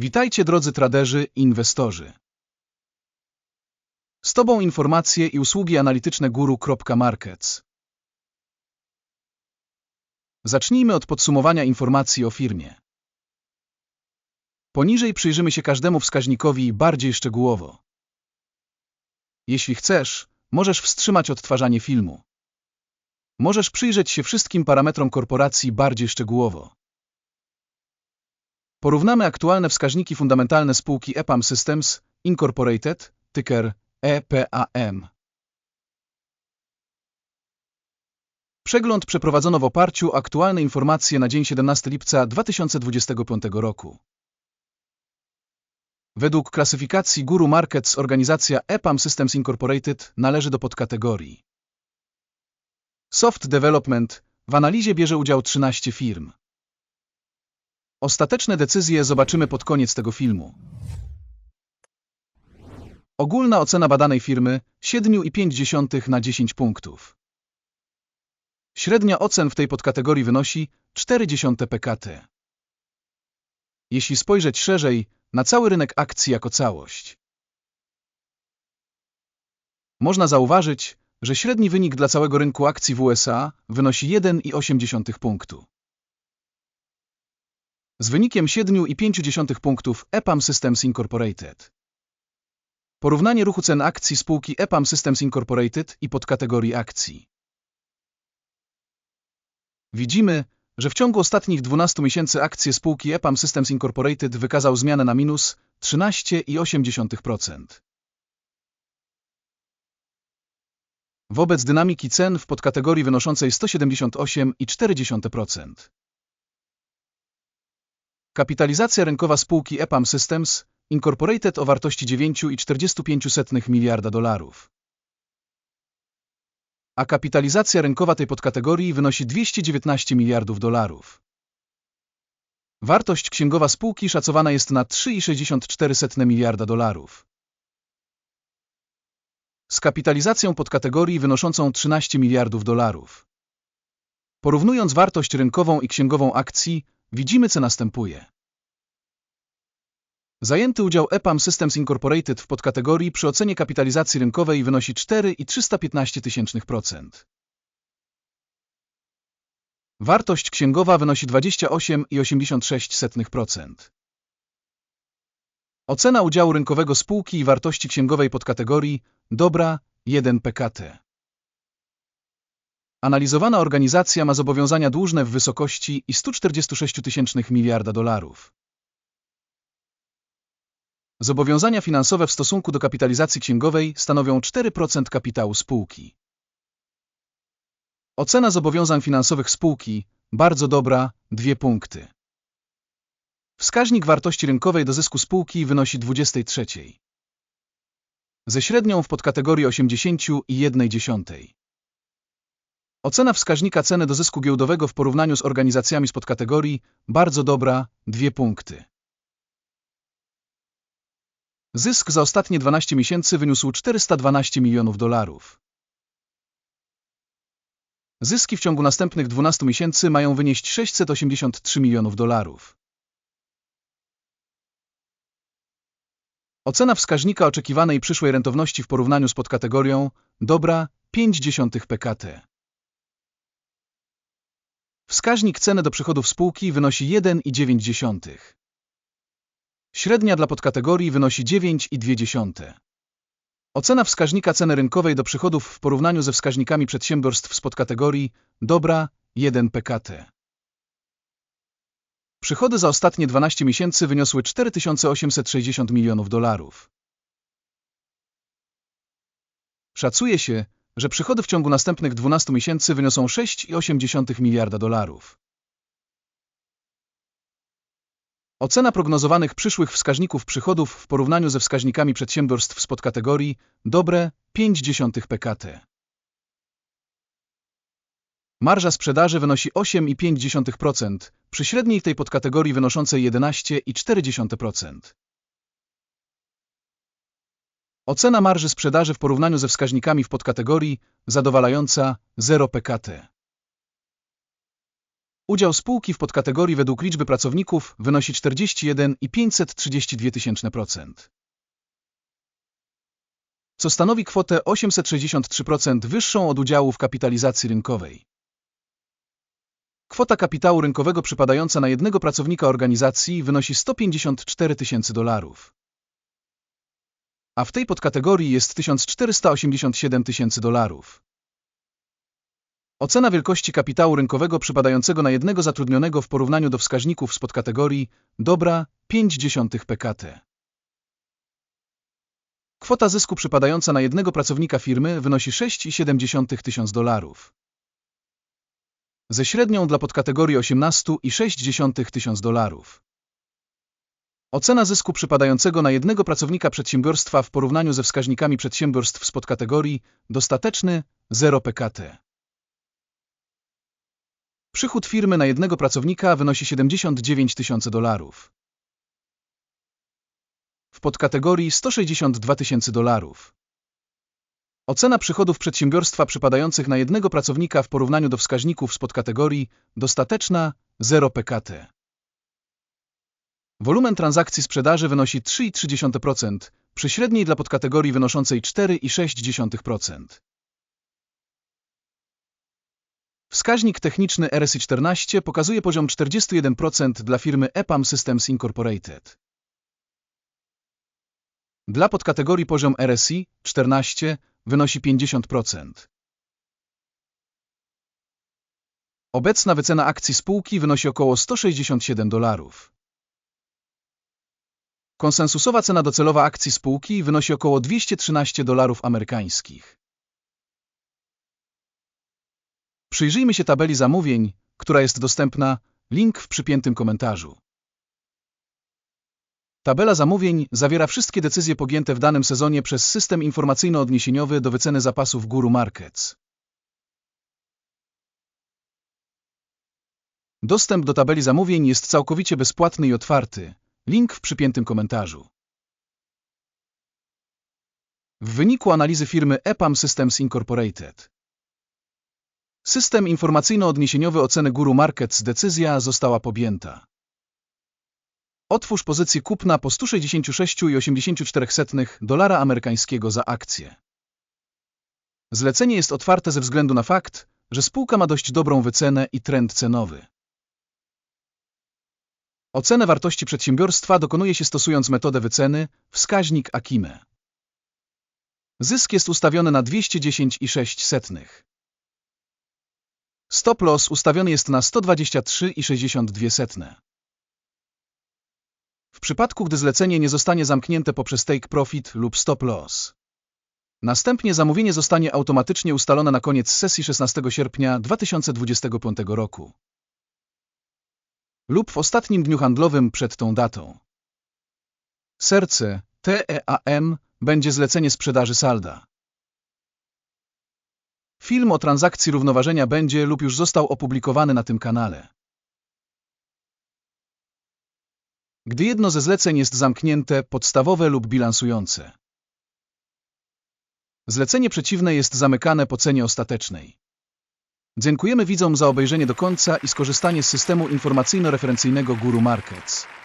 Witajcie drodzy traderzy i inwestorzy. Z Tobą informacje i usługi analityczne guru.markets. Zacznijmy od podsumowania informacji o firmie. Poniżej przyjrzymy się każdemu wskaźnikowi bardziej szczegółowo. Jeśli chcesz, możesz wstrzymać odtwarzanie filmu. Możesz przyjrzeć się wszystkim parametrom korporacji bardziej szczegółowo. Porównamy aktualne wskaźniki fundamentalne spółki EPAM Systems Incorporated, ticker EPAM. Przegląd przeprowadzono w oparciu o aktualne informacje na dzień 17 lipca 2025 roku. Według klasyfikacji Guru Markets organizacja EPAM Systems Incorporated należy do podkategorii Soft Development. W analizie bierze udział 13 firm. Ostateczne decyzje zobaczymy pod koniec tego filmu. Ogólna ocena badanej firmy 7,5 na 10 punktów. Średnia ocen w tej podkategorii wynosi 0,4 PKT. Jeśli spojrzeć szerzej na cały rynek akcji jako całość, można zauważyć, że średni wynik dla całego rynku akcji w USA wynosi 1,8 punktu. Z wynikiem 7,5 punktów EPAM Systems Incorporated. Porównanie ruchu cen akcji spółki EPAM Systems Incorporated i podkategorii akcji. Widzimy, że w ciągu ostatnich 12 miesięcy akcje spółki EPAM Systems Incorporated wykazał zmianę na minus 13,8%. Wobec dynamiki cen w podkategorii wynoszącej 178,4%. Kapitalizacja rynkowa spółki EPAM Systems Incorporated o wartości 9,45 miliarda dolarów. A kapitalizacja rynkowa tej podkategorii wynosi 219 miliardów dolarów. Wartość księgowa spółki szacowana jest na 3,64 miliarda dolarów. Z kapitalizacją podkategorii wynoszącą 13 miliardów dolarów. Porównując wartość rynkową i księgową akcji, widzimy co następuje. Zajęty udział EPAM Systems Incorporated w podkategorii przy ocenie kapitalizacji rynkowej wynosi 4,315%. Wartość księgowa wynosi 28,86%. Ocena udziału rynkowego spółki i wartości księgowej podkategorii dobra 1 PKT. Analizowana organizacja ma zobowiązania dłużne w wysokości i 146 tysięcznych miliarda dolarów. Zobowiązania finansowe w stosunku do kapitalizacji księgowej stanowią 4% kapitału spółki. Ocena zobowiązań finansowych spółki bardzo dobra 2 punkty. Wskaźnik wartości rynkowej do zysku spółki wynosi 23. Ze średnią w podkategorii 80,1. Ocena wskaźnika ceny do zysku giełdowego w porównaniu z organizacjami z podkategorii bardzo dobra 2 punkty. Zysk za ostatnie 12 miesięcy wyniósł 412 milionów dolarów. Zyski w ciągu następnych 12 miesięcy mają wynieść 683 milionów dolarów. Ocena wskaźnika oczekiwanej przyszłej rentowności w porównaniu z podkategorią dobra 0,5 PKT. Wskaźnik ceny do przychodów spółki wynosi 1,9. Średnia dla podkategorii wynosi 9,2. Ocena wskaźnika ceny rynkowej do przychodów w porównaniu ze wskaźnikami przedsiębiorstw z podkategorii dobra 1 PKT. Przychody za ostatnie 12 miesięcy wyniosły 4860 milionów dolarów. Szacuje się, że przychody w ciągu następnych 12 miesięcy wyniosą 6,8 miliarda dolarów. Ocena prognozowanych przyszłych wskaźników przychodów w porównaniu ze wskaźnikami przedsiębiorstw z podkategorii dobre 0,5 PKT. Marża sprzedaży wynosi 8,5% przy średniej tej podkategorii wynoszącej 11,4%. Ocena marży sprzedaży w porównaniu ze wskaźnikami w podkategorii zadowalająca 0 PKT. Udział spółki w podkategorii według liczby pracowników wynosi 41,532%, co stanowi kwotę 863% wyższą od udziału w kapitalizacji rynkowej. Kwota kapitału rynkowego przypadająca na jednego pracownika organizacji wynosi 154 tysięcy dolarów. A w tej podkategorii jest 1487 tysięcy dolarów. Ocena wielkości kapitału rynkowego przypadającego na jednego zatrudnionego w porównaniu do wskaźników z podkategorii dobra 0,5 PKT. Kwota zysku przypadająca na jednego pracownika firmy wynosi 6,7 tysiąc dolarów. Ze średnią dla podkategorii 18,6 tysiąc dolarów. Ocena zysku przypadającego na jednego pracownika przedsiębiorstwa w porównaniu ze wskaźnikami przedsiębiorstw z podkategorii dostateczny 0 PKT. Przychód firmy na jednego pracownika wynosi 79 tysięcy dolarów. W podkategorii 162 tysięcy dolarów. Ocena przychodów przedsiębiorstwa przypadających na jednego pracownika w porównaniu do wskaźników z podkategorii dostateczna 0 PKT. Wolumen transakcji sprzedaży wynosi 3,3% przy średniej dla podkategorii wynoszącej 4,6%. Wskaźnik techniczny RSI 14 pokazuje poziom 41% dla firmy EPAM Systems Incorporated. Dla podkategorii poziom RSI 14 wynosi 50%. Obecna wycena akcji spółki wynosi około 167 dolarów. Konsensusowa cena docelowa akcji spółki wynosi około 213 dolarów amerykańskich. Przyjrzyjmy się tabeli zamówień, która jest dostępna, link w przypiętym komentarzu. Tabela zamówień zawiera wszystkie decyzje podjęte w danym sezonie przez system informacyjno-odniesieniowy do wyceny zapasów Guru Markets. Dostęp do tabeli zamówień jest całkowicie bezpłatny i otwarty. Link w przypiętym komentarzu. W wyniku analizy firmy EPAM Systems Incorporated System informacyjno-odniesieniowy oceny Guru Markets decyzja została podjęta. Otwórz pozycję kupna po 166,84 dolara amerykańskiego za akcję. Zlecenie jest otwarte ze względu na fakt, że spółka ma dość dobrą wycenę i trend cenowy. Ocenę wartości przedsiębiorstwa dokonuje się stosując metodę wyceny wskaźnik Akime. Zysk jest ustawiony na 210,6. Stop loss ustawiony jest na 123,62. W przypadku, gdy zlecenie nie zostanie zamknięte poprzez take profit lub stop loss. Następnie zamówienie zostanie automatycznie ustalone na koniec sesji 16 sierpnia 2025 roku lub w ostatnim dniu handlowym przed tą datą. Serce TEAM będzie zlecenie sprzedaży salda. Film o transakcji równoważenia będzie lub już został opublikowany na tym kanale. Gdy jedno ze zleceń jest zamknięte, podstawowe lub bilansujące. Zlecenie przeciwne jest zamykane po cenie ostatecznej. Dziękujemy widzom za obejrzenie do końca i skorzystanie z systemu informacyjno-referencyjnego Guru Markets.